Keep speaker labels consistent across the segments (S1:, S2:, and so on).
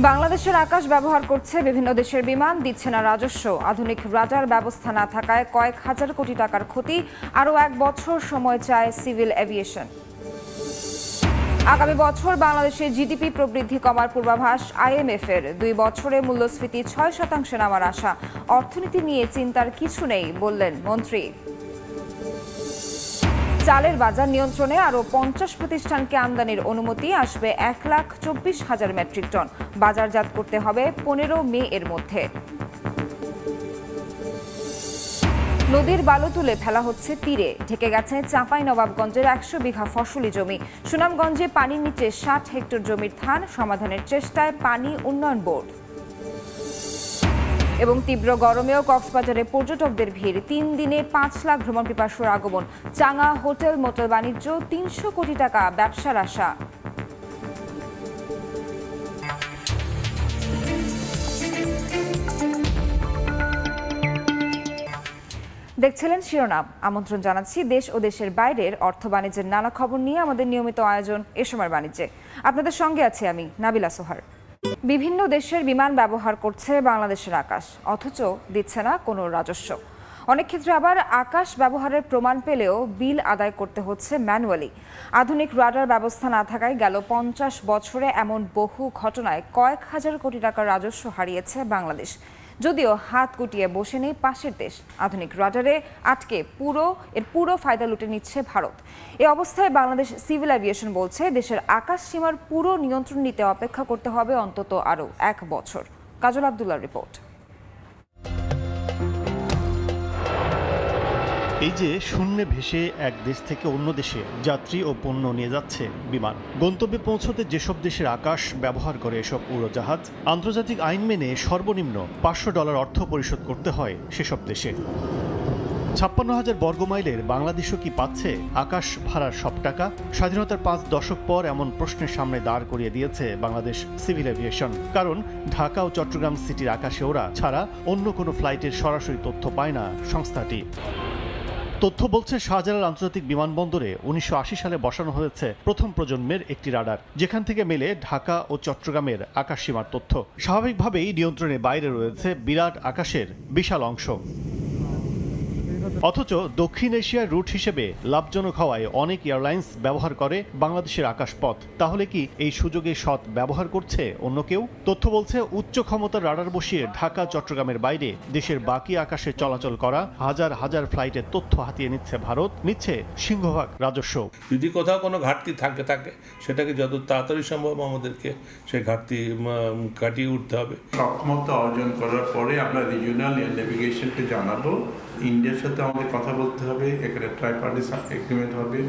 S1: বাংলাদেশের আকাশ ব্যবহার করছে বিভিন্ন দেশের বিমান, দিচ্ছে না রাজস্ব। আধুনিক রাডার ব্যবস্থা না থাকায় কয়েক হাজার কোটি টাকার ক্ষতি, আরও এক বছর সময় চায় সিভিল এভিয়েশন। আগামী বছর বাংলাদেশের জিডিপি প্রবৃদ্ধি কমার পূর্বাভাস আইএমএফ এর দুই বছরে মূল্যস্ফীতি ছয় শতাংশে নামার আশা। অর্থনীতি নিয়ে চিন্তার কিছু নেই, বললেন মন্ত্রী। চালের বাজার নিয়ন্ত্রণে আরও পঞ্চাশ প্রতিষ্ঠানকে আমদানির অনুমতি আসবে এক লাখ চব্বিশ হাজার মেট্রিক টন। বাজারজাত করতে হবে পনেরো মে এর মধ্যে। নদীর বালু তুলে ফেলা হচ্ছে তীরে। ঢেকে গেছে চাঁপাই নবাবগঞ্জের একশো বিঘা ফসলি জমি। সুনামগঞ্জে পানির নিচে ষাট হেক্টর জমির ধান, সমাধানের চেষ্টায় পানি উন্নয়ন বোর্ড। এবং তীব্র গরমেও কক্সবাজারে পর্যটকদের ভিড়। তিন দিনে পাঁচ লাখ ভ্রমণ পিপাসুর আগমন। চাঙা হোটেল মোটেল বাণিজ্য, তিনশো কোটি টাকা ব্যবসার আশা। দেখছিলেন শিরোনাম। আমন্ত্রণ জানাচ্ছি দেশ ও দেশের বাইরের অর্থ বাণিজ্যের নানা খবর নিয়ে আমাদের নিয়মিত আয়োজন এ সময় বাণিজ্যে। আপনাদের সঙ্গে আছি আমি নাবিলা সোহার। বিভিন্ন দেশের বিমান ব্যবহার করছে বাংলাদেশের আকাশ, অথচ দিচ্ছে না কোনো রাজস্ব। অনেক ক্ষেত্রে আবার আকাশ ব্যবহারের প্রমাণ পেলেও বিল আদায় করতে হচ্ছে ম্যানুয়ালি। আধুনিক রাডার ব্যবস্থা না থাকায় গেল পঞ্চাশ বছরে এমন বহু ঘটনায় কয়েক হাজার কোটি টাকার রাজস্ব হারিয়েছে বাংলাদেশ। যদিও হাত গুটিয়ে বসে নেই পাশের দেশ। আধুনিক রাডারে আটকে পুরো, এর পুরো ফায়দা লুটে নিচ্ছে ভারত। এ অবস্থায় বাংলাদেশ সিভিল অ্যাভিয়েশন বলছে, দেশের আকাশ সীমার পুরো নিয়ন্ত্রণ নিতে অপেক্ষা করতে হবে অন্তত আরও এক বছর। কাজল আবদুল্লার রিপোর্ট।
S2: এই যে শূন্যে ভেসে এক দেশ থেকে অন্য দেশে যাত্রী ও পণ্য নিয়ে যাচ্ছে বিমান। গন্তব্যে পৌঁছতে যেসব দেশের আকাশ ব্যবহার করে এসব উড়োজাহাজ, আন্তর্জাতিক আইন মেনে সর্বনিম্ন পাঁচশো ডলার অর্থ পরিশোধ করতে হয় সেসব দেশে। ছাপ্পান্ন হাজার বর্গমাইলের বাংলাদেশও কি পাচ্ছে? আকাশ ভাড়ার সব টাকা? স্বাধীনতার পাঁচ দশক পর এমন প্রশ্নের সামনে দাঁড় করিয়ে দিয়েছে বাংলাদেশ সিভিল এভিয়েশন। কারণ ঢাকা ও চট্টগ্রাম সিটির আকাশে ওরা ছাড়া অন্য কোনো ফ্লাইটের সরাসরি তথ্য পায় না সংস্থাটি। তথ্য বলছে শাহজালাল আন্তর্জাতিক বিমানবন্দরে উনিশশো আশি সালে বসানো হয়েছে প্রথম প্রজন্মের একটি রাডার, যেখান থেকে মেলে ঢাকা ও চট্টগ্রামের আকাশসীমার তথ্য। স্বাভাবিকভাবেই নিয়ন্ত্রণের বাইরে রয়েছে বিরাট আকাশের বিশাল অংশ। অথচ দক্ষিণ এশিয়ার রুট হিসেবে লাভজনক হওয়ায় অনেক এয়ারলাইন্স ব্যবহার করে বাংলাদেশের আকাশপথ। তাহলে কি এই সুযোগে সৎ ব্যবহার করছে অন্য কেউ? তথ্য বলছে উচ্চ ক্ষমতার রাডার বসিয়ে ঢাকা চট্টগ্রামের বাইরে দেশের বাকি আকাশে চলাচল করা হাজার হাজার ফ্লাইটের তথ্য হাতিয়ে নিচ্ছে ভারত নিচ্ছে সিংহভাগ রাজস্ব।
S3: যদি কোথাও কোনো ঘাটতি থাকে থাকে সেটাকে যত তাড়াতাড়ি সম্ভব আমাদেরকে সেই ঘাটতি কাটিয়ে উঠতে হবে।
S4: সক্ষমতা অর্জন করার পরে আমরা রিজিওনাল নেভিগেশনকে জানাব। ইন্ডিয়ার সাথে আমাদের কথা বলতে হবে, এখানে ট্রাইপার্টি এগ্রিমেন্ট হবে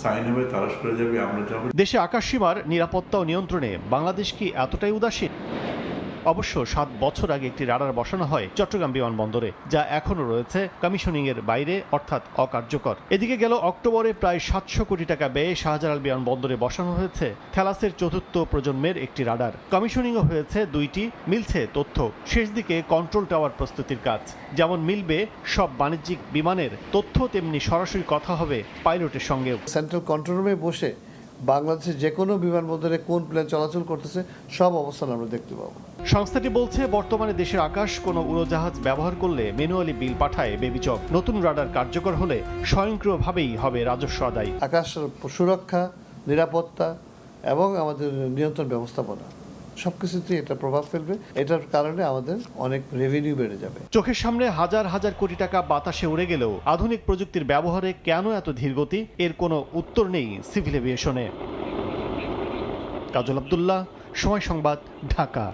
S4: সাইন হবে তারা সরে যাবে, আমরা যাব।
S2: দেশে আকাশসীমার নিরাপত্তা ও নিয়ন্ত্রণে বাংলাদেশ কি এতটাই উদাসীন? অবশ্য সাত বছর আগে একটি রাডার বসানো হয় চট্টগ্রাম বিমানবন্দরে, যা এখনও রয়েছে কমিশনিং এর বাইরে, অর্থাৎ অকার্যকর। এদিকে গেল অক্টোবরে প্রায় সাতশো কোটি টাকা ব্যয়ে শাহজালাল বিমানবন্দরে বসানো হয়েছে থ্যালাসের চতুর্থ প্রজন্মের একটি রাডার। কমিশনিংও হয়েছে দুইটি, মিলছে তথ্য। শেষ দিকে কন্ট্রোল টাওয়ার প্রস্তুতির কাজ। যেমন মিলবে, সব বাণিজ্যিক বিমানের তথ্য, তেমনি সরাসরি কথা হবে পাইলটের সঙ্গেও।
S5: সেন্ট্রাল কন্ট্রোল রুমে বসে বাংলাদেশের যে কোনো বিমানবন্দরে কোন প্লেন চলাচল করতেছে সব অবস্থান আমরা দেখতে পাবো।
S2: সংস্থাটি বলছে বর্তমানে দেশের আকাশ কোনো উড়োজাহাজ ব্যবহার করলে ম্যানুয়ালি বিল পাঠায় বেবিচক। নতুন রাডার কার্যকর হলে স্বয়ংক্রিয়ভাবেই হবে রাজস্ব আদায়।
S5: আকাশ সুরক্ষা নিরাপত্তা এবং আমাদের নিয়ন্ত্রণ ব্যবস্থাপনা। সব কিছুতেই এটা প্রভাব ফেলবে। এটার কারণে আমাদের অনেক রেভিনিউ বেড়ে যাবে।
S2: চোখের সামনে হাজার হাজার কোটি টাকা বাতাসে উড়ে গেলেও আধুনিক প্রযুক্তির ব্যবহারে কেন এত ধীরগতি এর কোনো উত্তর নেই সিভিল এভিয়েশনে। কাজল আবদুল্লাহ সময় সংবাদ ঢাকা।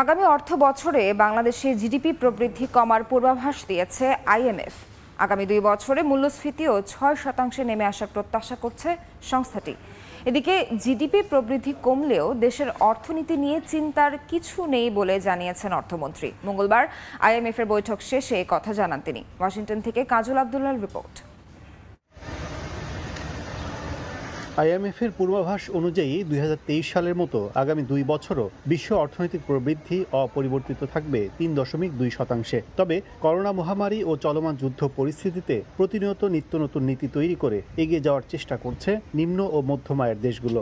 S1: আগামী অর্থ বছরে বাংলাদেশে জিডিপি প্রবৃদ্ধি কমার পূর্বাভাস দিয়েছে আইএমএফ আগামী দুই বছরে মূল্যস্ফীতিও ছয় শতাংশে নেমে আসার প্রত্যাশা করছে সংস্থাটি। এদিকে জিডিপি প্রবৃদ্ধি কমলেও দেশের অর্থনীতি নিয়ে চিন্তার কিছু নেই বলে জানিয়েছেন অর্থমন্ত্রী। মঙ্গলবার আইএমএফ এর বৈঠক শেষে কথা জানান তিনি। ওয়াশিংটন থেকে কাজল আবদুল্লার রিপোর্ট।
S2: আইএমএফের পূর্বাভাস অনুযায়ী দুই হাজার তেইশ সালের মতো আগামী দুই বছরও বিশ্ব অর্থনৈতিক প্রবৃদ্ধি অপরিবর্তিত থাকবে তিন দশমিক দুই শতাংশে। তবে করোনা মহামারী ও চলমান যুদ্ধ পরিস্থিতিতে প্রতিনিয়ত নিত্য নতুন নীতি তৈরি করে এগিয়ে যাওয়ার চেষ্টা করছে নিম্ন ও মধ্যম আয়ের দেশগুলো।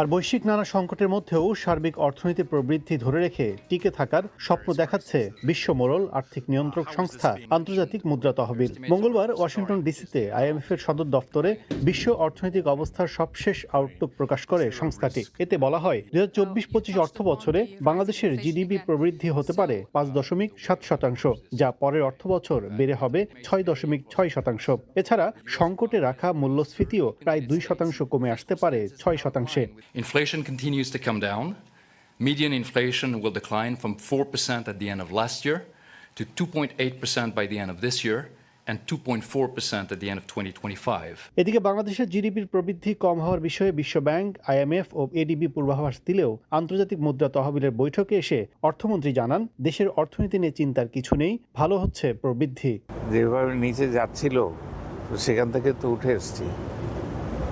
S2: আর বৈশ্বিক নানা সংকটের মধ্যেও সার্বিক অর্থনীতি প্রবৃদ্ধি ধরে রেখে টিকে থাকার স্বপ্ন দেখাচ্ছে বিশ্ব মোড়ল আর্থিক নিয়ন্ত্রক সংস্থা আন্তর্জাতিক মুদ্রা তহবিল। মঙ্গলবার ওয়াশিংটন ডিসিতে আইএমএফ এর সদর দপ্তরে বিশ্ব অর্থনৈতিক অবস্থার সবশেষ আউটলুক প্রকাশ করে সংস্থাটি। এতে বলা হয় দুই হাজার চব্বিশ পঁচিশ অর্থ বছরে বাংলাদেশের জিডিপি প্রবৃদ্ধি হতে পারে পাঁচ দশমিক সাত শতাংশ, যা পরের অর্থ বছর বেড়ে হবে ছয় দশমিক ছয় শতাংশ। এছাড়া সংকটে রাখা মূল্যস্ফীতিও প্রায় দুই শতাংশ কমে আসতে পারে ছয় শতাংশে।
S6: Inflation continues to come down. Median inflation will decline from 4% at the end of last year to 2.8% by the end of this year and 2.4% at the end of 2025.
S2: এদিকে বাংলাদেশের জিডিপির প্রবৃদ্ধি কম হওয়ার বিষয়ে বিশ্বব্যাংক আইএমএফ ও এডিবি পূর্বাভাস দিলেও আন্তর্জাতিক মুদ্রা তহবিলের বৈঠকে এসে অর্থমন্ত্রী জানান দেশের অর্থনীতি নিয়ে চিন্তার কিছু নেই ভালো হচ্ছে প্রবৃদ্ধি
S7: যেভাবে নিচে যাচ্ছিল তো সেখান থেকে তো উঠে এসেছি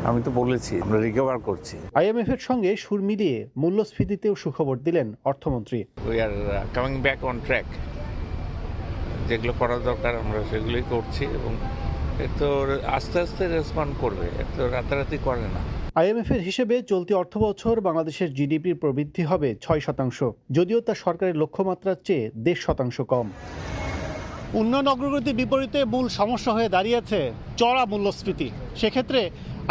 S7: আমি তো বলেছি আমরা রিকভার করছি।
S2: আইএমএফ এর সঙ্গে সুর মিলিয়ে মূল্যস্ফীতিতেও সুখবর দিলেন অর্থমন্ত্রী।
S7: We are coming back on track যেগুলো করা দরকার আমরা সেগুলোই করছি এবং তো আস্তে আস্তে রেসপন্ড করবে তো রাতারাতি করে না।
S2: আইএমএফ এর হিসেবে চলতি অর্থবছর বাংলাদেশের জিডিপির প্রবৃদ্ধি হবে ছয় শতাংশ যদিও তা সরকারের লক্ষ্যমাত্রার চেয়ে দেড় শতাংশ কম। উন্নয়ন অগ্রগতির বিপরীতে মূল সমস্যা হয়ে দাঁড়িয়েছে চড়া মূল্যস্ফীতি। সেক্ষেত্রে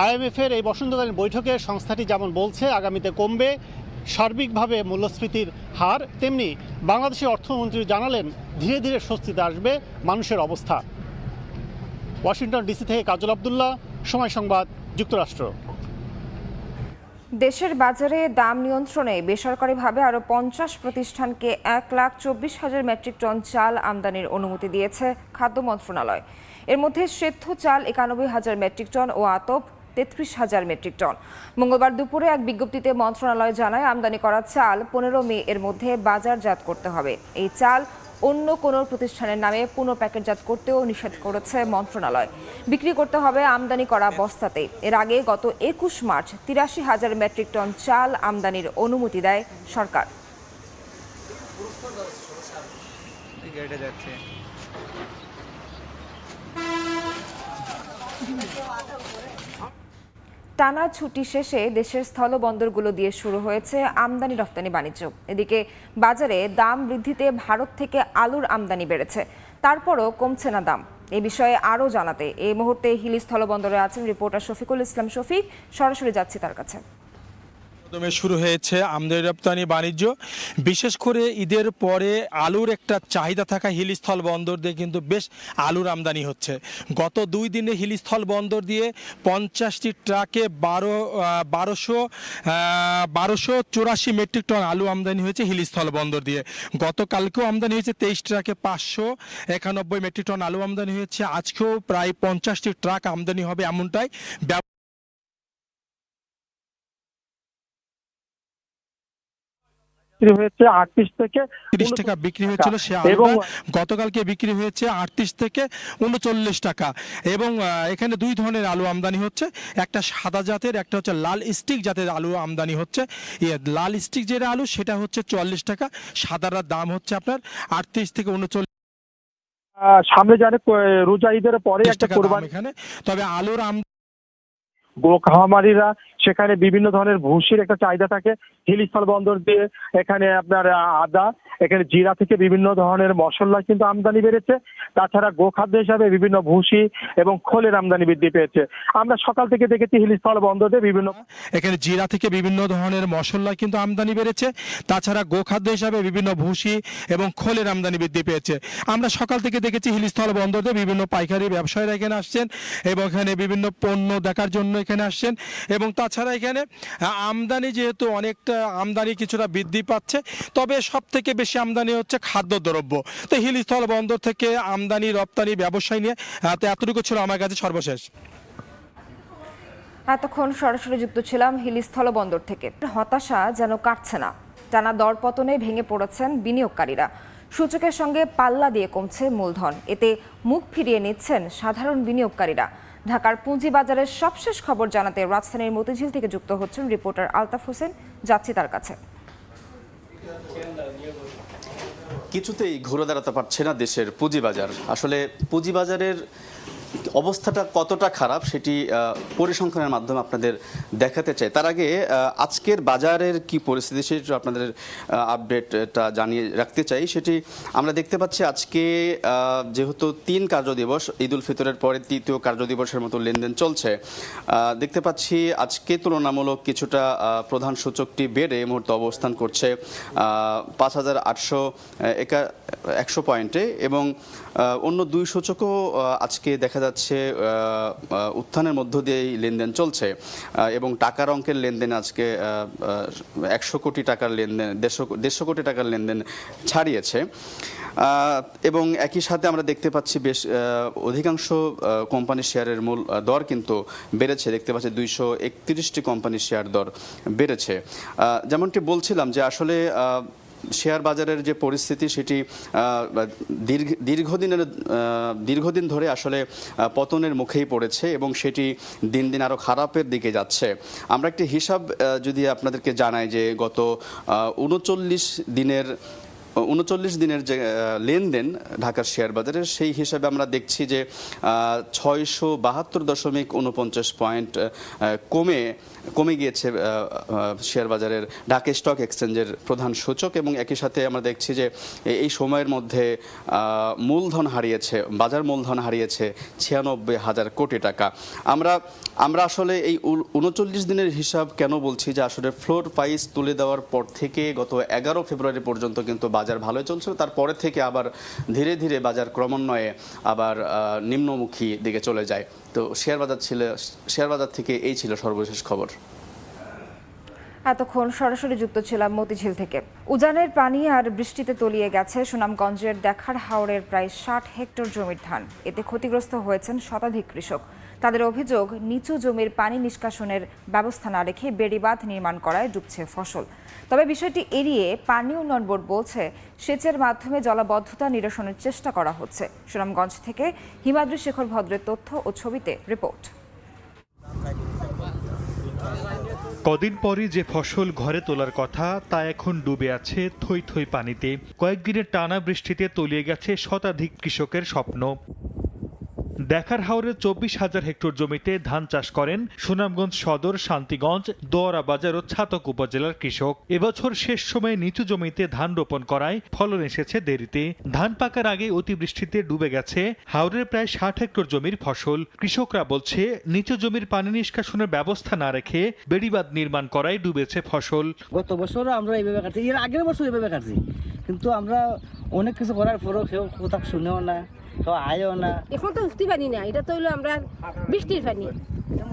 S2: আইএমএফ এর এই বসন্তকালীন বৈঠকে সংস্থাটি যেমন বলছে, আগামীতে কমবে, সার্বিকভাবে মূল্যস্ফীতির হার, তেমনি বাংলাদেশের অর্থমন্ত্রী জানালেন, ধীরে ধীরে স্বস্তিতে আসবে মানুষের অবস্থা। ওয়াশিংটন ডিসি থেকে কাজল আবদুল্লাহ, সময় সংবাদ, যুক্তরাষ্ট্র।
S1: দেশের বাজারে দাম নিয়ন্ত্রণে বেসরকারিভাবে আরও পঞ্চাশ প্রতিষ্ঠানকে এক লাখ চব্বিশ হাজার মেট্রিক টন চাল আমদানির অনুমতি দিয়েছে খাদ্য মন্ত্রণালয়। এর মধ্যে সেদ্ধ চাল একানব্বই হাজার মেট্রিক টন ও আতপ তেত্রিশ হাজার মেট্রিক টন। মঙ্গলবার দুপুরে এক বিজ্ঞপ্তিতে মন্ত্রণালয় জানায়, আমদানি করা চাল পনেরো মে এর মধ্যে বাজারজাত করতে হবে। এই চাল অন্য কোনো প্রতিষ্ঠানের নামে পুনঃ প্যাকেটজাত করতেও নিষেধ করেছে মন্ত্রণালয়। বিক্রি করতে হবে আমদানি করা বস্তাতে এর আগে গত একুশ মার্চ তিরাশি হাজার মেট্রিক টন চাল আমদানির অনুমতি দেয় সরকার। টানা ছুটি শেষে দেশের স্থলবন্দরগুলো দিয়ে শুরু হয়েছে আমদানি রপ্তানি বাণিজ্য। এদিকে বাজারে দাম বৃদ্ধিতে ভারত থেকে আলুর আমদানি বেড়েছে। তারপরও কমছে না দাম। এ বিষয়ে আরও জানাতে এই মুহূর্তে হিলি স্থলবন্দরে আছেন রিপোর্টার শফিকুল ইসলাম শফিক। সরাসরি যাচ্ছি তার কাছে।
S8: মাধ্যমে শুরু হয়েছে আমদানি রপ্তানি বাণিজ্য। বিশেষ করে ঈদের পরে আলুর একটা চাহিদা থাকা হিলিস্থল বন্দর দিয়ে কিন্তু বেশ আলুর আমদানি হচ্ছে। গত দুই দিনে হিলিস্থল বন্দর দিয়ে পঞ্চাশটি ট্রাকে বারো বারোশো বারোশো চুরাশি মেট্রিক টন আলু আমদানি হয়েছে হিলিস্থল বন্দর দিয়ে। গতকালকেও আমদানি হয়েছে তেইশ ট্রাকে পাঁচশো একানব্বই মেট্রিক টন আলু আমদানি হয়েছে। আজকেও প্রায় পঞ্চাশটি ট্রাক আমদানি হবে এমনটাই
S9: বিক্রি হয়েছে আটত্রিশ থেকে
S8: তিরিশ টাকা বিক্রি হয়েছিল সে
S9: এবং
S8: গতকালকে বিক্রি হয়েছে আটত্রিশ থেকে উনচল্লিশ টাকা। এবং এখানে দুই ধরনের আলু আমদানি হচ্ছে। একটা সাদা জাতের একটা হচ্ছে লাল স্টিক জাতের আলু আমদানি হচ্ছে। লাল স্টিক যেটা আলু সেটা হচ্ছে চুয়াল্লিশ টাকা। সাদাটার দাম হচ্ছে আপনার আটত্রিশ থেকে উনচল্লিশ
S9: সামনে জানে রোজা ঈদের পরে একটা কোরবানি
S8: এখানে। তবে আলুর আম
S9: গো খামারিরা সেখানে বিভিন্ন ধরনের ভুসির একটা চাহিদা থাকে। হিলিস্থল বন্দর দিয়ে এখানে আপনার আদা, এখানে জিরা থেকে বিভিন্ন ধরনের মশলা কিন্তু আমদানি বেড়েছে। তাছাড়া গোখাদ্য হিসাবে বিভিন্ন ভুসি এবং খোলের আমদানি বৃদ্ধি পেয়েছে। আমরা সকাল থেকে দেখেছি হিলিস্থল বন্দরে বিভিন্ন
S8: এখানে জিরা থেকে বিভিন্ন ধরনের মশলা কিন্তু আমদানি বেড়েছে। তাছাড়া গোখাদ্য হিসাবে বিভিন্ন ভুসি এবং খোলের আমদানি বৃদ্ধি পেয়েছে। আমরা সকাল থেকে দেখেছি হিলিস্থল বন্দরে বিভিন্ন পাইকারি ব্যবসায়ীরা এখানে আসছেন এবং এখানে বিভিন্ন পণ্য দেখার জন্য এখানে আসছেন। এবং তাছাড়া এখানে আমদানি যেহেতু অনেকটা, আমদানি কিছুটা বৃদ্ধি পাচ্ছে, তবে সব থেকে বেশি আমদানি হচ্ছে খাদ্যদ্রব্য। তো হিলস্থল বন্দর থেকে আমদানি, রপ্তানি, ব্যবসায় নিয়ে তো এতটুকু ছিল আমার কাছে সর্বশেষ।
S1: এতক্ষণ সরাসরি যুক্ত ছিলাম হিলি স্থলবন্দর থেকে। হতাশা যেন কাটছে না। টানা দরপতনে ভেঙে পড়েছেন বিনিয়োগকারীরা। সূচকের সঙ্গে পাল্লা দিয়ে কমছে মূলধন। এতে মুখ ফিরিয়ে নিচ্ছেন সাধারণ বিনিয়োগকারীরা। ঢাকার পুঁজিবাজারের সবশেষ খবর জানাতে রাজধানীর মতিঝিল থেকে যুক্ত হচ্ছেন রিপোর্টার আলতাফ হোসেন। যাচ্ছি তার কাছে।
S10: কিছুতেই ঘুরে দাঁড়াতে পারছে না দেশের পুঁজিবাজার। আসলে পুঁজিবাজারের অবস্থাটা কতটা খারাপ সেটি পরিসংখ্যানের মাধ্যমে আপনাদের দেখাতে চাই। তার আগে আজকের বাজারের কি পরিস্থিতি সেটি আপনাদের আপডেটটা জানিয়ে রাখতে চাই। সেটি আমরা দেখতে পাচ্ছি আজকে যেহেতু তিন কার্যদিবস, ঈদ উল ফিতরের পরে তৃতীয় কার্যদিবসের মতো লেনদেন চলছে। দেখতে পাচ্ছি আজকে তুলনামূলক কিছুটা প্রধান সূচকটি বেড়ে মুহূর্তে অবস্থান করছে পাঁচ হাজার আটশো, একা, একশো পয়েন্টে এবং অন্য দুই সূচকও আজকে দেখা যাচ্ছে উত্থানের মধ্য দিয়েই লেনদেন চলছে। এবং টাকার অঙ্কের লেনদেন আজকে একশো কোটি টাকার লেনদেন, দেড়শো দেড়শো কোটি টাকার লেনদেন ছাড়িয়েছে। এবং একই সাথে আমরা দেখতে পাচ্ছি বেশ অধিকাংশ কোম্পানির শেয়ারের মূল দর কিন্তু বেড়েছে। দেখতে পাচ্ছি দুইশো একত্রিশটি কোম্পানির শেয়ার দর বেড়েছে। যেমনটি বলছিলাম যে আসলে শেয়ার বাজারের যে পরিস্থিতি সেটি দীর্ঘ, দীর্ঘদিনের দীর্ঘদিন ধরে আসলে পতনের মুখেই পড়েছে এবং সেটি দিন দিন আরও খারাপের দিকে যাচ্ছে। আমরা একটি হিসাব যদি আপনাদেরকে জানাই যে গত উনচল্লিশ দিনের উনচল্লিশ দিনের যে লেনদেন ঢাকার শেয়ার বাজারের সেই হিসাবে আমরা দেখছি যে ছয়শো বাহাত্তর দশমিক উনপঞ্চাশ পয়েন্ট কমে কমে গিয়েছে শেয়ার বাজারের ঢাকা স্টক এক্সচেঞ্জের প্রধান সূচক এবং একই সাথে আমরা দেখছি যে এই সময়ের মধ্যে মূলধন হারিয়েছে, বাজার মূলধন হারিয়েছে ছিয়ানব্বই হাজার কোটি টাকা। আমরা আমরা আসলে এই উনচল্লিশ দিনের হিসাব কেন বলছি যে আসলে ফ্লোর প্রাইস তুলে দেওয়ার পর থেকে গত এগারো ফেব্রুয়ারি পর্যন্ত কিন্তু বাজার ভালোই চলছিল। তারপরে থেকে আবার ধীরে ধীরে বাজার ক্রমান্বয়ে আবার নিম্নমুখী দিকে চলে যায়। তো শেয়ার বাজার ছিল, শেয়ার বাজার থেকে এই ছিল সর্বশেষ খবর।
S1: এতক্ষণ সরাসরি যুক্ত ছিলাম মতিঝিল থেকে। উজানের পানি আর বৃষ্টিতে তলিয়ে গেছে সুনামগঞ্জের দেখার হাওড়ের প্রায় ষাট হেক্টর জমির ধান। এতে ক্ষতিগ্রস্ত হয়েছেন শতাধিক কৃষক। তাদের অভিযোগ, নিচু জমির পানি নিষ্কাশনের ব্যবস্থা না রেখে বেড়িবাঁধ নির্মাণ করায় ডুবছে ফসল। তবে বিষয়টি এড়িয়ে পানি উন্নয়ন বোর্ড বলছে, সেচের মাধ্যমে জলাবদ্ধতা নিরসনের চেষ্টা করা হচ্ছে। সুনামগঞ্জ থেকে হিমাদ্রি শেখর ভদ্রের তথ্য ও ছবিতে রিপোর্ট।
S11: কদিন পরে যে ফসল ঘরে তোলার কথা, তা এখন ডুবে আছে থই থই পানিতে। কয়েকদিনের টানা বৃষ্টিতে তলিয়ে গেছে শতাধিক কৃষকের স্বপ্ন। দেখার হাওরের চব্বিশ হাজার হেক্টর জমিতে ধান চাষ করেন সুনামগঞ্জ সদর, শান্তিগঞ্জ দোয়ারা বাজার ও ছাতক উপজেলার কৃষক। এবছর শেষ সময়ে নিচু জমিতে ধান রোপণ করায় ফলন এসেছে দেরিতে। ধান পাকার আগে অতিবৃষ্টিতে ডুবে গেছে হাওরের প্রায় ষাট হেক্টর জমির ফসল। কৃষকরা বলছে, নিচু জমির পানি নিষ্কাশনের ব্যবস্থা না রেখে বেড়িবাঁধ নির্মাণ করায় ডুবেছে ফসল।
S12: গত বছর আমরা এইভাবে কাটছি, এর আগের বছর এইভাবে কাটছি। কিন্তু আমরা অনেক কিছু করার পরও কেউ কথা শুনেও না। কেউ আয়ও না।
S13: এখন তো উঠতে পারি না এটা তো হইল আমরা বৃষ্টির পানি।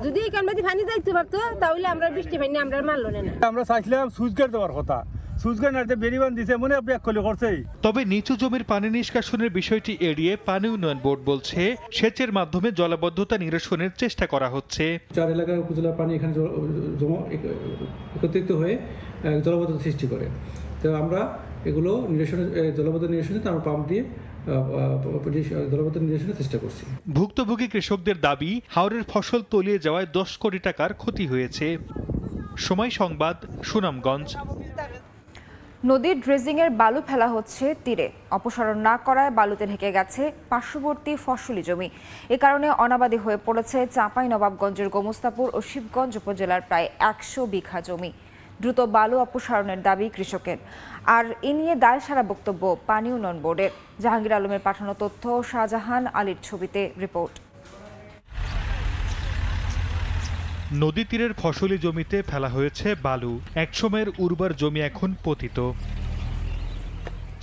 S13: যদি এখান মধ্যে পানি যাইতে পারতো তাহলে আমরা বৃষ্টি পানি আমরা মারলো না।
S14: আমরা চাইছিলাম সুইচ গেট দেওয়ার কথা। মনে
S11: তবে নিচু জমির পানি নিষ্কাশনের বিষয়টি এড়িয়ে পানি উন্নয়ন বোর্ড বলছে সেচের মাধ্যমে জলাবদ্ধতা নিরসনের চেষ্টা করা হচ্ছে।
S14: চার এলাকার উপজেলার পানি এখানে একত্রিত হয়ে জলাবদ্ধতা সৃষ্টি করে। তো আমরা এগুলো নিরসনের জলাবদ্ধতা নিরসনে আমরা পাম্প দিয়ে চেষ্টা করছি।
S11: ভুক্তভোগী কৃষকদের দাবি হাওরের ফসল তলিয়ে যাওয়ায় দশ কোটি টাকার ক্ষতি হয়েছে। সময় সংবাদ সুনামগঞ্জ।
S1: নদীর ড্রেজিংয়ের বালু ফেলা হচ্ছে তীরে। অপসারণ না করায় বালুতে ঢেকে গেছে পার্শ্ববর্তী ফসলি জমি। এ কারণে অনাবাদী হয়ে পড়েছে চাঁপাই নবাবগঞ্জের গোমস্তাপুর ও শিবগঞ্জ উপজেলার প্রায় একশো বিঘা জমি। দ্রুত বালু অপসারণের দাবি কৃষকের। আর এ নিয়ে দায় সারা বক্তব্য পানি উন্নয়ন বোর্ডের। জাহাঙ্গীর আলমের পাঠানো তথ্য শাহজাহান আলীর ছবিতে রিপোর্ট।
S11: নদী তীরের ফসলি জমিতে ফেলা হয়েছে বালু। একসময়ের উর্বর জমি এখন পতিত।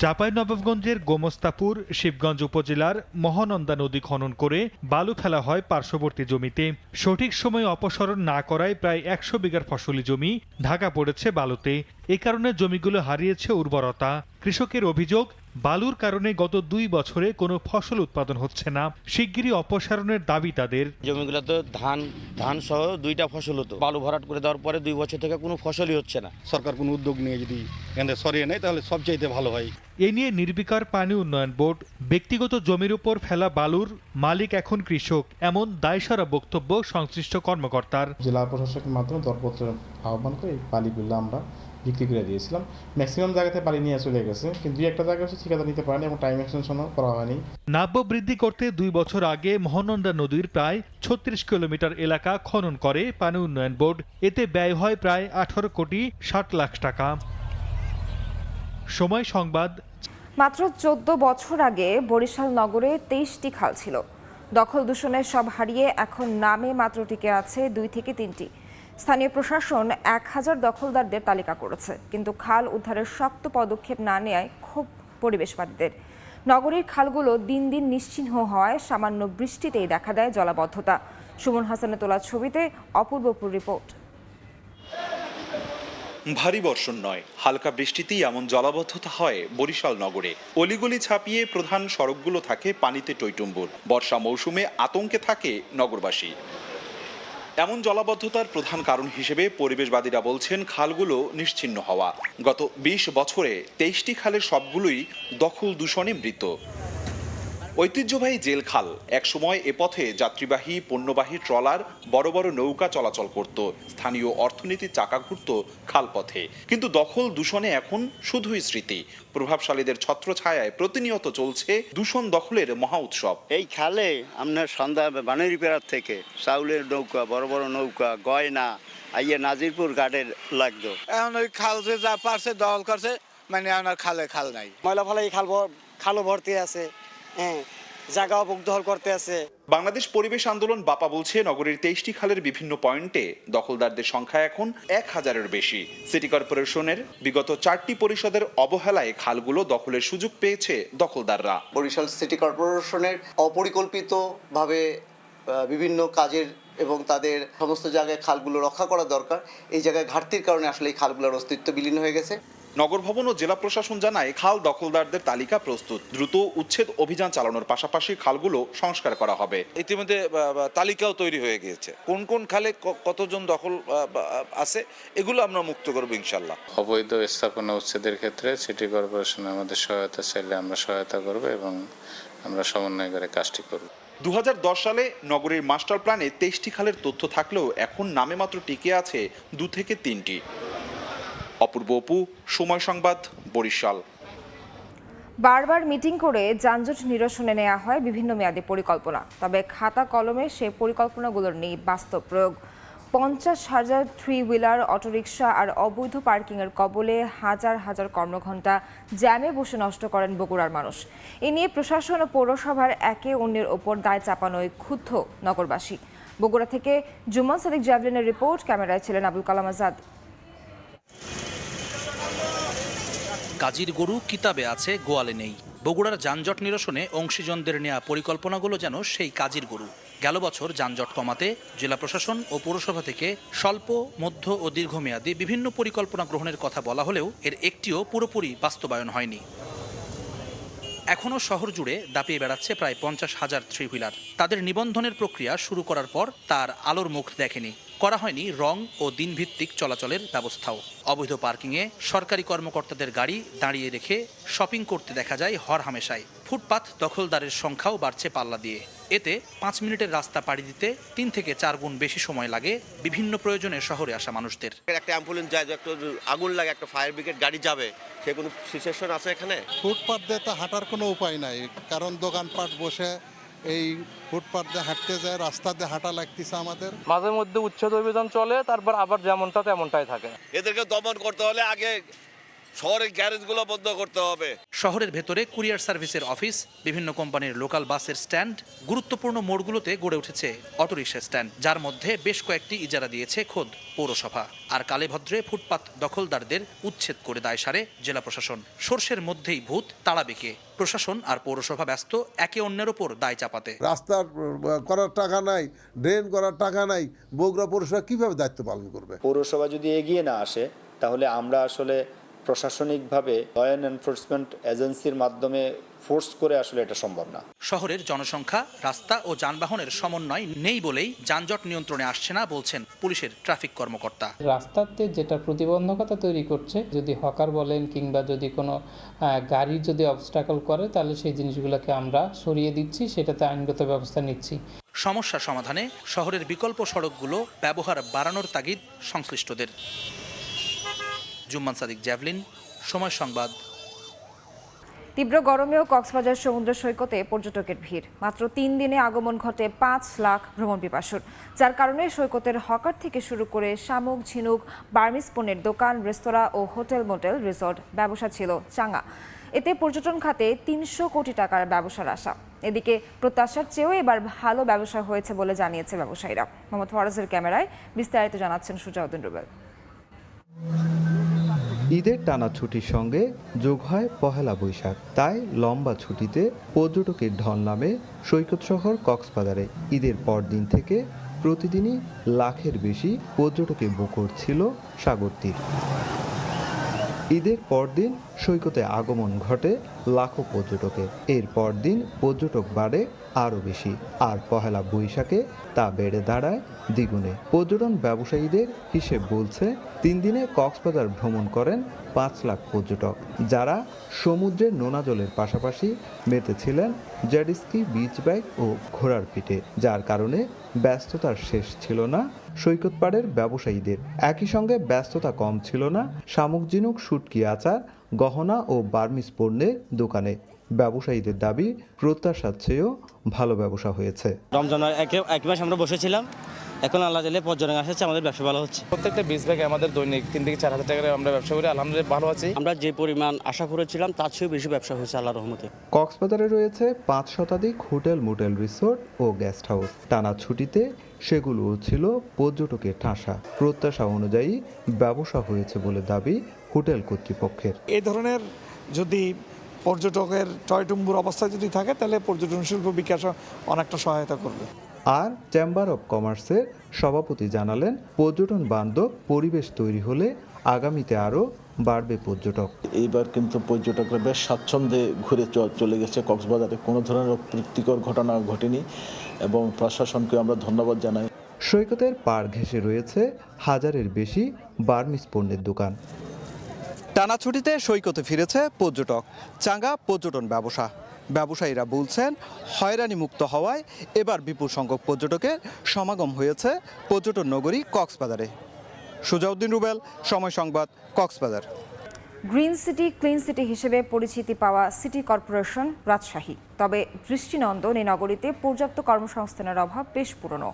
S11: চাঁপাইনবাবগঞ্জের গোমস্তাপুর, শিবগঞ্জ উপজেলার মহানন্দা নদী খনন করে বালু ফেলা হয় পার্শ্ববর্তী জমিতে। সঠিক সময়ে অপসারণ না করায় প্রায় একশো বিঘার ফসলি জমি ঢাকা পড়েছে বালুতে। এ কারণে জমিগুলো হারিয়েছে উর্বরতা। কৃষকের অভিযোগ বালুর কারণে গত দুই বছরে কোনো ফসল উৎপাদন হচ্ছে না। শিগগিরই অপসারণের দাবি তাদের।
S12: জমিগুলো তো ধান ধান সহ দুইটা ফসল হতো। বালু ভরাট করে দেওয়ার পরে দুই বছর থেকে কোনো ফসলই হচ্ছে না।
S14: সরকার কোনো উদ্যোগ নিয়ে যদি এখানে সরিয়ে নেয় তাহলে সবচাইতে ভালো হয়।
S11: এ নিয়ে নির্বিকার পানি উন্নয়ন বোর্ড ব্যক্তিগত জমির উপর ফেলা বালুর মালিক এখন কৃষক। এমন দায়সারা বক্তব্য সংশ্লিষ্ট কর্মকর্তার।
S14: জেলা প্রশাসকের মাধ্যমে দরপত্র আহ্বান করে এই বালিগুলো আমরা
S15: বিক্রি করে দিয়েছিলাম। ম্যাক্সিমাম জায়গাতে পানি নিয়ে চলে গেছে কিন্তু দুই একটা জায়গা হচ্ছে ঠিকাদার নিতে পারেনি এবং টাইম এক্সটেনশনও করা হয়নি।
S11: নাব্য বৃদ্ধি করতে দুই বছর আগে মহানন্দা নদীর প্রায় ছত্রিশ কিলোমিটার এলাকা খনন করে পানি উন্নয়ন বোর্ড। এতে ব্যয় হয় প্রায় আঠারো কোটি ষাট লাখ টাকা। সময় সংবাদ।
S1: মাত্র চোদ্দ বছর আগে বরিশাল নগরে তেইশটি খাল ছিল। দখল দূষণের সব হারিয়ে এখন নামে মাত্র টিকে আছে দুই থেকে তিনটি। স্থানীয় প্রশাসন এক হাজার দখলদারদের তালিকা করেছে, কিন্তু খাল উদ্ধারের শক্ত পদক্ষেপ না নেয় ক্ষোভ পরিবেশবাদীদের। নগরীর খালগুলো দিন দিন নিশ্চিহ্ন হওয়ায় সামান্য বৃষ্টিতেই দেখা দেয় জলাবদ্ধতা। সুমন হাসানের তোলা ছবিতে অপূর্বপুর রিপোর্ট।
S16: ভারী বর্ষণ নয়, হালকা বৃষ্টিতেই এমন জলাবদ্ধতা হয় বরিশাল নগরে। অলিগলি ছাপিয়ে প্রধান সড়কগুলো থাকে পানিতে টইটুম্বুর। বর্ষা মৌসুমে আতঙ্কে থাকে নগরবাসী। এমন জলাবদ্ধতার প্রধান কারণ হিসেবে পরিবেশবাদীরা বলছেন খালগুলো নিশ্চিন্ন হওয়া। গত ২০ বছরে তেইশটি খালের সবগুলোই দখল দূষণে মৃত। ঐতিহ্যবাহী জেল খাল। একসময় এ পথে যাত্রীবাহী পণ্যবাহী ট্রলার বড় বড় নৌকা চলাচল করত। স্থানীয় অর্থনীতির চাকা ঘুরত খালপথে। কিন্তু দখল দূষণে এখন শুধুই স্মৃতি। প্রভাবশালীদের ছত্রছায়ায় প্রতিনিয়ত চলছে দূষণ দখলের মহা উৎসব।
S17: এই খালে আপনার সন্ধ্যা বানেরি পেড়ার থেকে চাউলের নৌকা বড় বড় নৌকা গয়না আইয়ে নাজিরপুর ঘাটের লাগতো।
S18: এখন ওই খাল যে যা পারছে দখল করছে মানে আর খালে খাল নাই।
S12: ময়লা ফলে এই খাল ভর- খালও ভর্তি আছে। হ্যাঁ জায়গাও বুক দখল করতে আছে।
S16: বাংলাদেশ পরিবেশ আন্দোলন বাপা বলছে নগরীর তেইশটি খালের বিভিন্ন পয়েন্টে দখলদারদের সংখ্যা এখন এক হাজারের বেশি। সিটি কর্পোরেশনের বিগত চারটি পরিষদের অবহেলায় খালগুলো দখলের সুযোগ পেয়েছে দখলদাররা।
S10: বরিশাল সিটি কর্পোরেশনের অপরিকল্পিতভাবে বিভিন্ন কাজের এবং তাদের সমস্ত জায়গায় খালগুলো রক্ষা করা দরকার। এই জায়গায় ঘাটতির কারণে আসলে এই খালগুলোর অস্তিত্ব বিলীন হয়ে গেছে।
S16: নগর ভবন ও জেলা প্রশাসন জানায় খাল দখলদারদের তালিকা প্রস্তুত। দ্রুত উচ্ছেদ অভিযান চালানোর পাশাপাশি খালগুলো সংস্কার করা হবে।
S19: ইতিমধ্যে তালিকাও তৈরি হয়ে গিয়েছে। কোন কোন খালে ক- কতজন দখল আছে এগুলো আমরা মুক্ত করব ইনশাল্লাহ
S20: অবৈধ স্থাপনা উচ্ছেদের ক্ষেত্রে সিটি কর্পোরেশন আমাদের সহায়তা চাইলে আমরা সহায়তা করব এবং আমরা সমন্বয় করে কাজটি করব।
S16: দু হাজার দশ সালে নগরীর মাস্টার প্ল্যানে তেইশটি খালের তথ্য থাকলেও এখন নামে মাত্র টিকে আছে দু থেকে তিনটি। অপূর্ব অপু, সময় সংবাদ, বরিশাল।
S1: বারবার মিটিং করে যানজট নিরসনে নেওয়া হয় বিভিন্ন মেয়াদী পরিকল্পনা। তবে খাতা কলমে সে পরিকল্পনাগুলোর নেই বাস্তব প্রয়োগ। পঞ্চাশ হাজার থ্রি হুইলার অটোরিকশা আর অবৈধ পার্কিংয়ের কবলে হাজার হাজার কর্মঘণ্টা জ্যামে বসে নষ্ট করেন বগুড়ার মানুষ। এ নিয়ে প্রশাসন ও পৌরসভার একে অন্যের ওপর দায় চাপানোয় ক্ষুব্ধ নগরবাসী। বগুড়া থেকে জুমান সাদিক, জাভলিনের রিপোর্ট, ক্যামেরায় ছিলেন আবুল কালাম আজাদ।
S21: কাজীর গরু কিতাবে আছে, গোয়ালে নেই। বগুড়ার যানজট নিরসনে অংশীজনদের নেওয়া পরিকল্পনাগুলো যেন সেই কাজীর গরু। গেল বছর যানজট কমাতে জেলা প্রশাসন ও পৌরসভা থেকে স্বল্প, মধ্য ও দীর্ঘমেয়াদী বিভিন্ন পরিকল্পনা গ্রহণের কথা বলা হলেও এর একটিও পুরোপুরি বাস্তবায়ন হয়নি। এখনও শহর জুড়ে দাপিয়ে বেড়াচ্ছে প্রায় পঞ্চাশ হাজার থ্রি হুইলার তাদের নিবন্ধনের প্রক্রিয়া শুরু করার পর তার আলোর মুখ দেখেনি। করা হয়নি রং ও দিনভিত্তিক চলাচলের ব্যবস্থাও। অবৈধ পার্কিংয়ে সরকারি কর্মকর্তাদের গাড়ি দাঁড়িয়ে রেখে শপিং করতে দেখা যায় হর হামেশায়। ফুটপাত দখলদারের সংখ্যাও বাড়ছে পাল্লা দিয়ে। এতে পাঁচ মিনিটের রাস্তা পাড়ি দিতে তিন থেকে চার গুণ বেশি সময় লাগে বিভিন্ন প্রয়োজনে শহরে আসা মানুষদের।
S22: একটা অ্যাম্বুলেন্স যায় একটা আগুন লাগে একটা ফায়ার ব্রিগেড গাড়ি যাবে। সে কোনো সিচুয়েশন আছে এখানে?
S23: ফুটপাথ দিয়ে তো হাঁটার কোনো উপায় নাই কারণ দোকানপাট বসে এই ফুটপাথ দিয়ে হাঁটতে যায় রাস্তা দিয়ে হাঁটা লাগতেছে আমাদের।
S24: মাঝে মধ্যে উচ্ছেদ অভিযান চলে তারপর আবার যেমনটা তেমনটাই থাকে।
S22: এদেরকে দমন করতে হলে আগে শহরের গ্যারেজগুলো বন্ধ করতে হবে।
S21: শহরের ভেতরে কুরিয়ার সার্ভিসের অফিস বিভিন্ন কোম্পানির লোকাল বাসের স্ট্যান্ড গুরুত্বপূর্ণ মোড়গুলোতে গড়ে উঠেছে অটোরিকশা স্ট্যান্ড যার মধ্যে বেশ কয়েকটি ইজারা দিয়েছে খোদ পৌরসভা। আর কালেভদ্রে ফুটপাত দখলদারদের উচ্ছেদ করে দায় সারে জেলা প্রশাসন। সর্ষের মধ্যেই ভূত তাড়াবেকে প্রশাসন আর পৌরসভা ব্যস্ত একে অন্যের ওপর দায় চাপাতে।
S25: রাস্তার করার টাকা নাই ড্রেন করার টাকা নাই বগুড়া পৌরসভা কীভাবে দায়িত্ব পালন করবে?
S26: পৌরসভা যদি এগিয়ে না আসে তাহলে আমরা আসলে প্রশাসনিকভাবে ল অ্যান্ড এনফোর্সমেন্ট এজেন্সির মাধ্যমে ফোর্স করে আসলে এটা সম্ভব না।
S21: শহরের জনসংখ্যা রাস্তা ও যানবাহনের সমন্বয় নেই বলেই যানজট নিয়ন্ত্রণে আসছে না বলছেন পুলিশের ট্রাফিক কর্মকর্তা।
S27: রাস্তাতে যেটা প্রতিবন্ধকতা তৈরি করছে যদি হকার বলেন কিংবা যদি কোনো গাড়ি যদি অবস্টাকল করে তাহলে সেই জিনিসগুলোকে আমরা সরিয়ে দিচ্ছি সেটাতে আইনগত ব্যবস্থা নিচ্ছি।
S21: সমস্যা সমাধানে শহরের বিকল্প সড়কগুলো ব্যবহার বাড়ানোর তাগিদ সংশ্লিষ্টদের। জুম্মান সাদিক জ্যাভলিন সময় সংবাদ।
S1: তীব্র গরমেও কক্সবাজার সমুদ্র সৈকতে পর্যটকের ভিড়। মাত্র তিন দিনে আগমন ঘটে পাঁচ লাখ ভ্রমণ পিপাসুর। যার কারণে সৈকতের হকার থেকে শুরু করে শামুক, ঝিনুক বার্মিস পণ্যের দোকান, রেস্তোরাঁ ও হোটেল মোটেল রিসোর্ট ব্যবসা ছিল চাঙা এতে পর্যটন খাতে তিনশো কোটি টাকার ব্যবসার আশা। এদিকে প্রত্যাশার চেয়েও এবার ভালো ব্যবসা হয়েছে বলে জানিয়েছে ব্যবসায়ীরা। মোহাম্মদ ফরাজের ক্যামেরায় বিস্তারিত জানাচ্ছেন সুজাউদ্দিন রুবেল।
S28: ঈদের টানা ছুটির সঙ্গে যোগ হয় পহেলা বৈশাখ। তাই লম্বা ছুটিতে পর্যটকের ঢল নামে সৈকত শহর কক্সবাজারে। ঈদের পর দিন থেকে প্রতিদিনই লাখের বেশি পর্যটকের বুকর ছিল সাগর তীর ঈদের পরদিন সৈকতে আগমন ঘটে লাখো পর্যটকের এর পর দিন পর্যটক বাড়ে আরও বেশি। আর পহেলা বৈশাখে তা বেড়ে দাঁড়ায় দ্বিগুণে। পর্যটন ব্যবসায়ীদের হিসেব বলছে, তিন দিনে কক্সবাজার ভ্রমণ করেন পাঁচ লাখ পর্যটক, যারা সমুদ্রের নোনা জলের পাশাপাশি মেতেছিলেন জেডিস্কি বিচ বাইক ও ঘোড়ার পিঠে, যার কারণে ব্যস্ততার শেষ ছিল না। সৈকত পাড়ের ব্যবসায়ীদের একই সঙ্গে ব্যস্ততা কম ছিল না। শামুক ঝিনুক শুটকি আচার গহনা ও বার্মিস পণ্যের দোকানে ব্যবসায়ীদের দাবি প্রত্যাশার চেয়েও ভালো ব্যবসা হয়েছে।
S12: রমজানের এক এক মাস আমরা বসেছিলাম। এখন আল্লাহ দিলে পর্যটন আসছে আমাদের ব্যবসা ভালো হচ্ছে।
S15: প্রত্যেকটা বিশ ব্যাগে আমাদের দৈনিক তিন থেকে চার হাজার টাকা আমরা ব্যবসা করি। আলহামদুলিল্লাহ ভালো আছি।
S12: আমরা যে পরিমাণ আশা করেছিলাম তার চেয়েও বেশি ব্যবসা হয়েছে আল্লাহ রহমতে।
S28: কক্সবাজারে রয়েছে পাঁচ শতাধিক হোটেল মোটেল রিসোর্ট ও গেস্ট হাউস। টানা ছুটিতে সেগুলো ছিল পর্যটকের ঠাসা। প্রত্যাশা অনুযায়ী ব্যবসা হয়েছে বলে দাবি হোটেল কর্তৃপক্ষের।
S29: এই ধরনের যদি পর্যটকের টয়টুম্বুর অবস্থা যদি থাকে তাহলে পর্যটন শিল্প বিকাশে অনেকটা সহায়তা করবে।
S28: আর চেম্বার অব কমার্সের সভাপতি জানালেন পর্যটন বান্ধব পরিবেশ তৈরি হলে আগামীতে আরও বাড়বে পর্যটক।
S30: এইবার কিন্তু পর্যটকরা বেশ স্বাচ্ছন্দ্যে ঘুরে চ- চলে গেছে। কক্সবাজারে কোনো ধরনের অপ্রীতিকর ঘটনা ঘটেনি এবং প্রশাসনকে আমরা ধন্যবাদ জানাই।
S28: সৈকতের পাড় ঘেঁষে রয়েছে হাজারের বেশি বার্মিস পণ্যের দোকান।
S31: টানা ছুটিতে সৈকতে ফিরেছে পর্যটক। চাঙ্গা পর্যটন ব্যবসা। ব্যবসায়ীরা বলছেন হয়রানি মুক্ত হওয়ায় এবার বিপুল সংখ্যক পর্যটকের সমাগম হয়েছে পর্যটন নগরী কক্সবাজারে। Sujauddin Rubel, Somoy Sangbad, Cox's Bazar.
S1: Green city, clean city হিসেবে পরিচিতি পাওয়া সিটি কর্পোরেশন রাজশাহী। তবে দৃষ্টিনন্দন এই নগরীতে পর্যাপ্ত কর্মসংস্থানের অভাব বেশ পুরনো।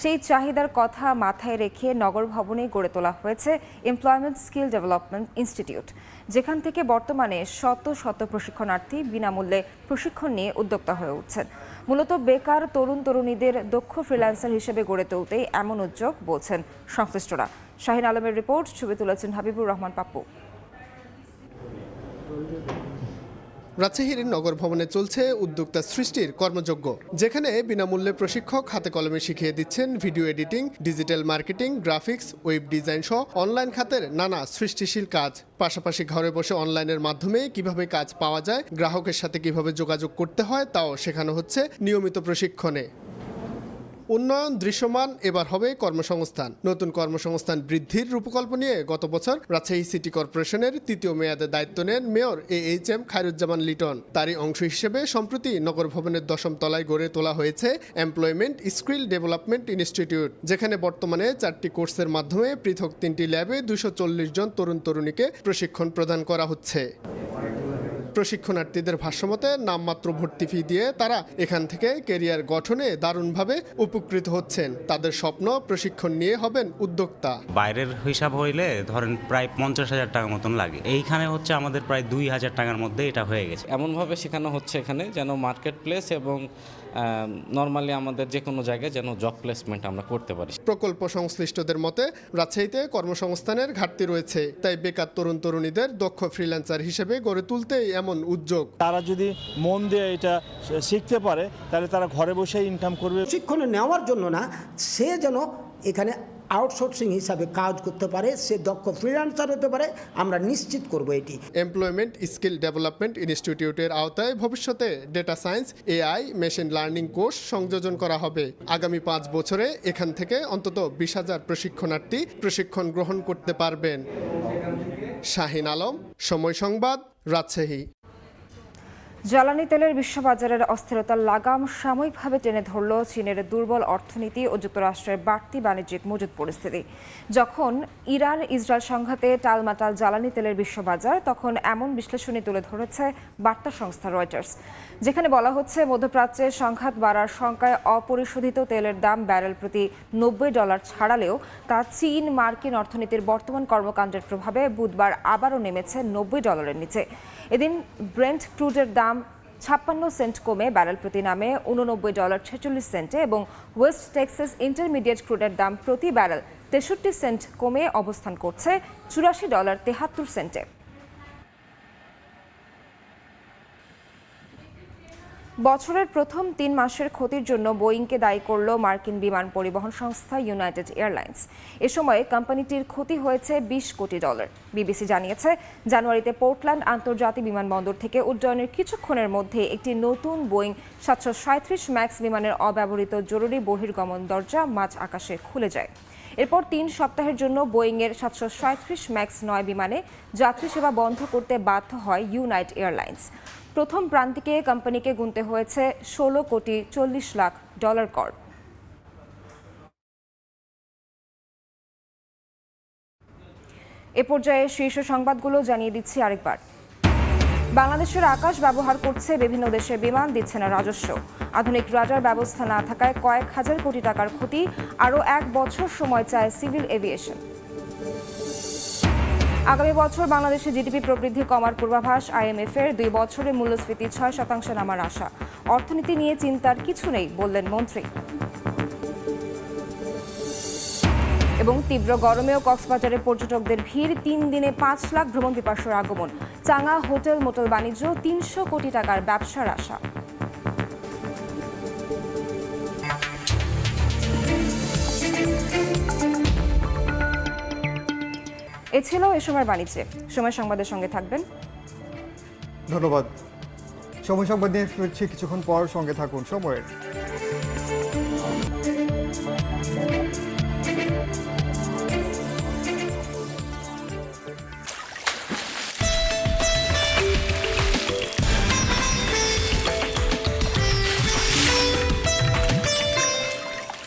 S1: সেই চাহিদার কথা মাথায় রেখে নগর ভবনে গড়ে তোলা হয়েছে এমপ্লয়মেন্ট স্কিল ডেভেলপমেন্ট ইনস্টিটিউট যেখান থেকে বর্তমানে শত শত প্রশিক্ষণার্থী বিনামূল্যে প্রশিক্ষণ নিয়ে উদ্যোক্তা হয়ে উঠছেন। মূলত বেকার তরুণ তরুণীদের দক্ষ ফ্রিল্যান্সার হিসেবে গড়ে তুলতেই এমন উদ্যোগ বলছেন সংশ্লিষ্টরা। শাহিন আলমের রিপোর্ট, ছবি তুলেছেন হাবিবুর রহমান পাপ্পু।
S32: রাজশাহীর নগর ভবনে চলছে উদ্যোক্তা সৃষ্টির কর্মযজ্ঞ, যেখানে বিনামূল্যে প্রশিক্ষক হাতে কলমে শিখিয়ে দিচ্ছেন video editing, digital marketing, graphics, web design সহ অনলাইন খাতের নানা সৃষ্টিশীল কাজ। পাশাপাশি ঘরে বসে অনলাইনের মাধ্যমে কীভাবে কাজ পাওয়া যায়, গ্রাহকের সাথে কীভাবে যোগাযোগ করতে হয়, তাও শেখানো হচ্ছে নিয়মিত প্রশিক্ষণে। উন্নয়ন দৃশ্যমান এবার হবে কর্মসংস্থান। নতুন কর্মসংস্থান বৃদ্ধির রূপকল্প নিয়ে গত বছর রাজশাহী সিটি কর্পোরেশনের তৃতীয় মেয়াদে দায়িত্ব নেন mayor A H M Khairuzzaman Liton. তারই অংশ হিসেবে সম্প্রতি নগর ভবনের দশম তলায় গড়ে তোলা হয়েছে এমপ্লয়মেন্ট স্কিল ডেভেলপমেন্ট ইনস্টিটিউট, যেখানে বর্তমানে চারটি কোর্সের মাধ্যমে পৃথক তিনটি ল্যাবে দুশো জন তরুণ তরুণীকে প্রশিক্ষণ প্রদান করা হচ্ছে। প্রশিক্ষণার্থীদের ভাষ্যমতে নামমাত্র ভর্তি ফি দিয়ে তারা এখান থেকে কেরিয়ার গঠনে দারুণভাবে উপকৃত হচ্ছেন। তাদের স্বপ্ন প্রশিক্ষণ নিয়ে হবেন উদ্যোক্তা।
S33: বাইরের হিসাব হইলে ধরেন প্রায় পঞ্চাশ হাজার টাকার মতন লাগে। এইখানে হচ্ছে আমাদের প্রায় দুই হাজার টাকার মধ্যে এটা হয়ে গেছে।
S34: এমনভাবে শেখানো হচ্ছে এখানে যেন মার্কেট প্লেস এবং নর্মালি আমাদের যে কোনো জায়গায় যেন জব প্লেসমেন্ট আমরা করতে পারি।
S32: প্রকল্প সংশ্লিষ্টদের মতে রাজশাহীতে কর্মসংস্থানের ঘাটতি রয়েছে তাই বেকার তরুণ তরুণীদের দক্ষ ফ্রিল্যান্সার হিসেবে গড়ে তুলতে এমন উদ্যোগ।
S35: তারা যদি মন দিয়ে এটা শিখতে পারে তাহলে তারা ঘরে বসে ইনকাম করবে।
S36: প্রশিক্ষণ নেওয়ার জন্য না সে যেন এখানে আউটসোর্সিং হিসাবে কাজ করতে পারে, সে দক্ষ ফ্রিল্যান্সার হতে পারে, আমরা নিশ্চিত করব এটি।
S32: এমপ্লয়মেন্ট স্কিল ডেভেলপমেন্ট ইনস্টিটিউটের আওতায় ভবিষ্যতে data science AI machine learning course সংযোজন করা হবে। আগামী পাঁচ বছরে এখান থেকে অন্তত বিশ হাজার প্রশিক্ষণার্থী প্রশিক্ষণ গ্রহণ করতে পারবেন। শাহিন আলম, সময় সংবাদ, রাজশাহী।
S1: জ্বালানি তেলের বিশ্ববাজারের অস্থিরতার লাগাম সাময়িকভাবে টেনে ধরল চীনের দুর্বল অর্থনীতি ও যুক্তরাষ্ট্রের বাড়তি বাণিজ্যিক মজুদ পরিস্থিতি। যখন ইরান ইসরায়েল সংঘাতে টালমাটাল জ্বালানি তেলের বিশ্ববাজার, তখন এমন বিশ্লেষণী তুলে ধরেছে বার্তা সংস্থা রয়টার্স, যেখানে বলা হচ্ছে মধ্যপ্রাচ্যে সংঘাত বাড়ার শঙ্কায় অপরিশোধিত তেলের দাম ব্যারেল প্রতি নব্বই ডলার ছাড়ালেও তা চীন, মার্কিন অর্থনীতির বর্তমান কর্মকাণ্ডের প্রভাবে বুধবার আবারও নেমেছে নব্বই ডলারের নিচে। এদিন ব্রেন্ট ক্রুডের দাম ছাপ্পান্ন সেন্ট কমে, ব্যারেল প্রতি নামে উননব্বই ডলার ছেচল্লিশ সেন্টে এবং ওয়েস্ট টেক্সাস ইন্টারমিডিয়েট ক্রুডের দাম প্রতি ব্যারেল তেষট্টি সেন্ট কমে অবস্থান করছে চুরাশি ডলার তেহাত্তর সেন্টে। বছরের প্রথম তিন মাসের ক্ষতির জন্য বোয়িংকে দায়ী করল মার্কিন বিমান পরিবহন সংস্থা ইউনাইটেড এয়ারলাইন্স। এ সময় কোম্পানিটির ক্ষতি হয়েছে বিশ কোটি ডলার। বিবিসি জানিয়েছে, জানুয়ারিতে পোর্টল্যান্ড আন্তর্জাতিক বিমানবন্দর থেকে উড্ডয়নের কিছুক্ষণের মধ্যে একটি নতুন বোয়িং সাতশো সাঁত্রিশ ম্যাক্স বিমানের অব্যবহৃত জরুরি বহির্গমন দরজা মাঝ আকাশে খুলে যায়। এরপর তিন সপ্তাহের জন্য বোয়িংয়ের সাতশো সাঁত্রিশ ম্যাক্স নয় বিমানে যাত্রী সেবা বন্ধ করতে বাধ্য হয় ইউনাইট এয়ারলাইন্স। প্রথম প্রান্তিকে কোম্পানিকে গুনতে হয়েছে ষোলো কোটি চল্লিশ লাখ ডলার কর। এ পর্যায়ে শীর্ষ সংবাদগুলো জানিয়ে দিচ্ছি আরেকবার। বাংলাদেশের আকাশ ব্যবহার করছে বিভিন্ন দেশের বিমান, দিচ্ছে না রাজস্ব। আধুনিক রাডার ব্যবস্থা না থাকায় কয়েক হাজার কোটি টাকার ক্ষতি, আরও এক বছর সময় চায় সিভিল এভিয়েশন। আগামী বছর বাংলাদেশে জিডিপি প্রবৃদ্ধি কমার পূর্বাভাস আইএমএফ এর। দুই বছরে মূল্যস্ফীতি ছয় শতাংশ নামার আশা। অর্থনীতি নিয়ে চিন্তার কিছু নেই, বললেন মন্ত্রী। এবং তীব্র গরমেও কক্সবাজারে পর্যটকদের ভিড়, তিন দিনে পাঁচ লাখ ভ্রমণ পিপাসুর আগমন। চাঙা হোটেল মোটেল বাণিজ্য, তিনশো কোটি টাকার ব্যবসার আশা। এ ছিল এ সময় বাণিজ্যে। সময় সংবাদের সঙ্গে থাকবেন।
S37: ধন্যবাদ। সময় সংবাদ নিয়ে ফিরছি কিছুক্ষণ পর সঙ্গে থাকুন সময়ের।